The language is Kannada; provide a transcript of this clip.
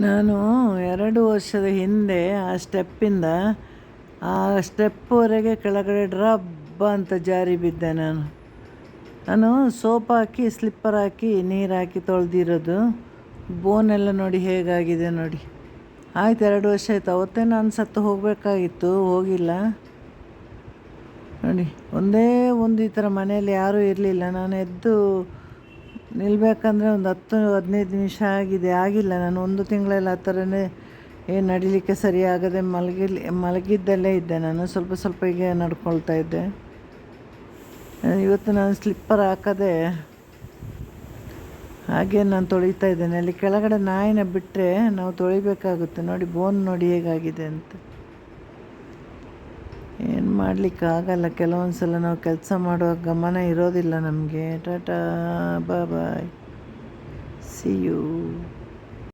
ನಾನು ಎರಡು ವರ್ಷದ ಹಿಂದೆ ಆ ಸ್ಟೆಪ್ಪಿಂದ ಆ ಸ್ಟೆಪ್ವರೆಗೆ ಕೆಳಗಡೆ ಡ್ರಬ್ಬ ಅಂತ ಜಾರಿ ಬಿದ್ದೆ ನಾನು. ನಾನು ಸೋಪ್ ಹಾಕಿ ಸ್ಲಿಪ್ಪರ್ ಹಾಕಿ, ನೀರು ಹಾಕಿ ತೊಳೆದಿರೋದು. ಬೋನೆಲ್ಲ ನೋಡಿ ಹೇಗಾಗಿದೆ ನೋಡಿ. ಆಯ್ತು, ಎರಡು ವರ್ಷ ಆಯ್ತು. ಅವತ್ತೇ ನಾನು ಸತ್ತು ಹೋಗಬೇಕಾಗಿತ್ತು, ಹೋಗಿಲ್ಲ. ನೋಡಿ, ಒಂದೇ ಒಂದು ಈ ಥರ ಮನೆಯಲ್ಲಿ ಯಾರೂ ಇರಲಿಲ್ಲ. ನಾನು ಎದ್ದು ನಿಲ್ಬೇಕಂದ್ರೆ ಒಂದು ಹತ್ತು, ಹದಿನೈದು ನಿಮಿಷ ಆಗಿದೆ, ಆಗಿಲ್ಲ. ನಾನು ಒಂದು ತಿಂಗಳಲ್ಲಿ ಆ ಥರನೇ ಏನು ನಡಿಲಿಕ್ಕೆ ಸರಿಯಾಗದೆ ಮಲಗಿಲಿ, ಮಲಗಿದ್ದಲ್ಲೇ ಇದ್ದೆ. ನಾನು ಸ್ವಲ್ಪ ಸ್ವಲ್ಪ ಹೀಗೆ ನಡ್ಕೊಳ್ತಾ ಇದ್ದೆ. ಇವತ್ತು ನಾನು ಸ್ಲಿಪ್ಪರ್ ಹಾಕದೆ ಹಾಗೆ ನಾನು ತೊಳಿತಾ ಇದ್ದೇನೆ. ಅಲ್ಲಿ ಕೆಳಗಡೆ ನಾಯಿನ ಬಿಟ್ಟರೆ ನಾವು ತೊಳಿಬೇಕಾಗುತ್ತೆ. ನೋಡಿ ಬೋನ್ ನೋಡಿ ಹೇಗಾಗಿದೆ ಅಂತ. ಮಾಡಲಿಕ್ಕೆ ಆಗಲ್ಲ ಕೆಲವೊಂದು ಸಲ ನಾವು ಕೆಲಸ ಮಾಡುವಾಗ ಗಮನ ಇರೋದಿಲ್ಲ ನಮಗೆ. Tata bye see you